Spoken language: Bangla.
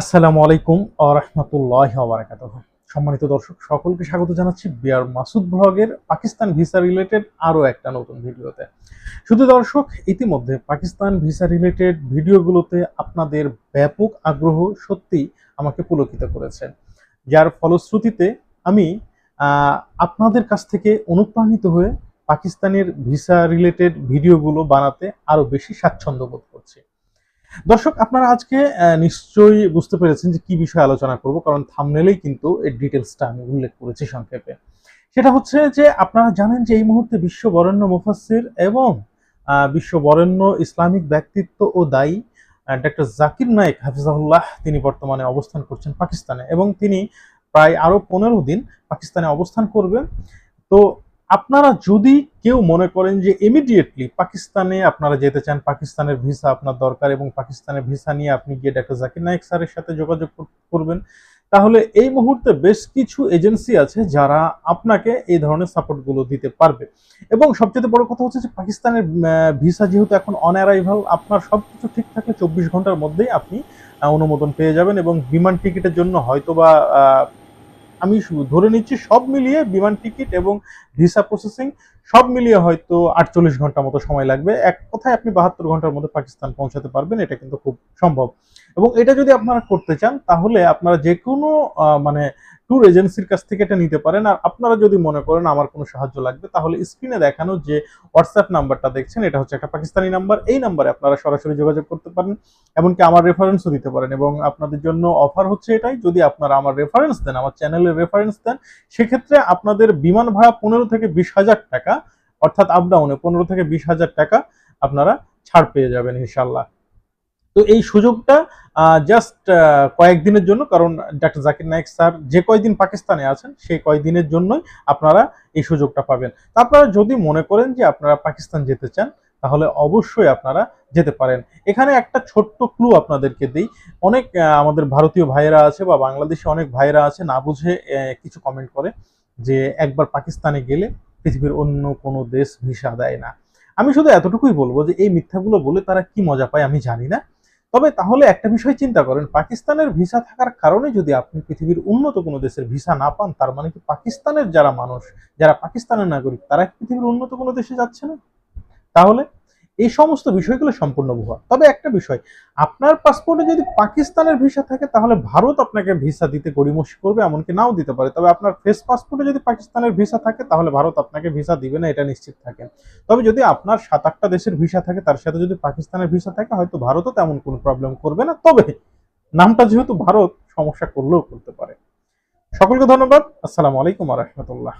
আসসালামু আলাইকুম আরহামতুল্লাহ বারাকাত সম্মানিত দর্শক, সকলকে স্বাগত জানাচ্ছি বিয়ার মাসুদ ব্লগের পাকিস্তান ভিসা রিলেটেড আরও একটা নতুন ভিডিওতে। শুধু দর্শক, ইতিমধ্যে পাকিস্তান ভিসা রিলেটেড ভিডিওগুলোতে আপনাদের ব্যাপক আগ্রহ সত্যি আমাকে পুলকিত করেছে। যার ফলশ্রুতিতে আমি আপনাদের কাছ থেকে অনুপ্রাণিত হয়ে পাকিস্তানের ভিসা রিলেটেড ভিডিওগুলো বানাতে আরও বেশি স্বাচ্ছন্দ্য বোধ করছি। দর্শক, আপনারা আজকে নিশ্চয়ই বুঝতে পেরেছেন যে কি বিষয়ে আলোচনা করব, কারণ থামনেলেই কিন্তু এর ডিটেলসটা আমি উল্লেখ করেছি সংক্ষেপে। সেটা হচ্ছে যে, আপনারা জানেন যে এই মুহূর্তে বিশ্ব বরেণ্য মুফাসসির এবং বিশ্ব বরেণ্য ইসলামিক ব্যক্তিত্ব ও দায়ী ডক্টর জাকির নায়েক হাফিজাহুল্লাহ তিনি বর্তমানে অবস্থান করছেন পাকিস্তানে এবং তিনি প্রায় আরও পনেরো দিন পাকিস্তানে অবস্থান করবেন। তো আপনারা যদি কেউ মনে করেন যে ইমিডিয়েটলি পাকিস্তানে আপনারা যেতে চান, পাকিস্তানের ভিসা আপনার দরকার এবং পাকিস্তানের ভিসা নিয়ে আপনি গিয়ে ডাক্তার জাকির নায়েক স্যারের সাথে যোগাযোগ করবেন, তাহলে এই মুহূর্তে বেশ কিছু এজেন্সি আছে যারা আপনাকে এই ধরনের সাপোর্টগুলো দিতে পারবে। এবং সবচেয়ে বড় কথা হচ্ছে যে পাকিস্তানের ভিসা যেহেতু এখন অন অ্যারাইভাল আপনার সবকিছু ঠিক থাকলে চব্বিশ ঘণ্টার মধ্যেই আপনি অনুমোদন পেয়ে যাবেন এবং বিমান টিকিটের জন্য হয়তোবা আমি ধরে নিচ্ছি সব মিলিয়ে বিমান টিকিট এবং ভিসা প্রসেসিং সব মিলিয়ে হয়তো আটচল্লিশ ঘণ্টা মতো সময় লাগবে। এক কথায় আপনি বাহাত্তর ঘণ্টার মধ্যে পাকিস্তান পৌঁছাতে পারবেন, এটা কিন্তু খুব সম্ভব। এবং এটা যদি আপনারা করতে চান, তাহলে আপনারা যে কোনো মানে ট্যুর এজেন্সির কাছ থেকে এটা নিতে পারেন। আর আপনারা যদি মনে করেন আমার কোনো সাহায্য লাগবে, তাহলে স্ক্রিনে দেখানো যে হোয়াটসঅ্যাপ নাম্বারটা দেখছেন, এটা হচ্ছে একটা পাকিস্তানি নাম্বার এই নাম্বারে আপনারা সরাসরি যোগাযোগ করতে পারেন, এমনকি আমার রেফারেন্সও দিতে পারেন। এবং আপনাদের জন্য অফার হচ্ছে এটাই, যদি আপনারা আমার রেফারেন্স দেন, আমার চ্যানেলের রেফারেন্স দেন, সেক্ষেত্রে আপনাদের বিমান ভাড়া পনেরো থেকে বিশ হাজার টাকা, অর্থাৎ আপ ডাউনে পনেরো থেকে বিশ হাজার টাকা আপনারা ছাড় পেয়ে যাবেন ইনশাল্লাহ তো এই সুযোগটা জাস্ট কয়েকদিনের জন্য, কারণ ডাক্তার জাকির নায়েক স্যার যে কয়দিন পাকিস্তানে আছেন, সেই কয়দিনের জন্যই আপনারা এই সুযোগটা পাবেন। আপনারা যদি মনে করেন যে আপনারা পাকিস্তান যেতে চান, তাহলে অবশ্যই আপনারা যেতে পারেন। এখানে একটা ছোট্ট ক্লু আপনাদেরকে দিই। অনেক আমাদের ভারতীয় ভাইয়েরা আছে বা বাংলাদেশে অনেক ভাইয়েরা আছে, না বুঝে কিছু কমেন্ট করে যে একবার পাকিস্তানে গেলে পৃথিবীর অন্য কোনো দেশ ভিসা দেয় না। আমি শুধু এতটুকুই বলব যে এই মিথ্যাগুলো বলে তারা কি মজা পায় আমি জানি না। তবে তাহলে একটা বিষয় চিন্তা করেন, পাকিস্তানের ভিসা থাকার কারণে যদি আপনি পৃথিবীর উন্নত কোনো দেশের ভিসা না পান, তার মানে কি পাকিস্তানের যারা মানুষ, যারা পাকিস্তানের নাগরিক, তারা পৃথিবীর উন্নত কোনো দেশে যাচ্ছে না? তাহলে এই সমস্ত বিষয়গুলো সম্পূর্ণ ভুয়া। তবে একটা বিষয়, আপনার পাসপোর্টে যদি পাকিস্তানের ভিসা থাকে, তাহলে ভারত আপনাকে ভিসা দিতে গড়িমসি করবে, এমনকি নাও দিতে পারে। তবে আপনার ফেস পাসপোর্টে যদি পাকিস্তানের ভিসা থাকে, তাহলে ভারত আপনাকে ভিসা দিবে না, এটা নিশ্চিত থাকে। তবে যদি আপনার সাত আটটা দেশের ভিসা থাকে, তার সাথে যদি পাকিস্তানের ভিসা থাকে, হয়তো ভারতও তেমন কোনো প্রবলেম করবে না। তবে নামটা যেহেতু ভারত, সমস্যা করলেও করতে পারে। সকলকে ধন্যবাদ। আসসালামু আলাইকুম রহমতুল্লাহ।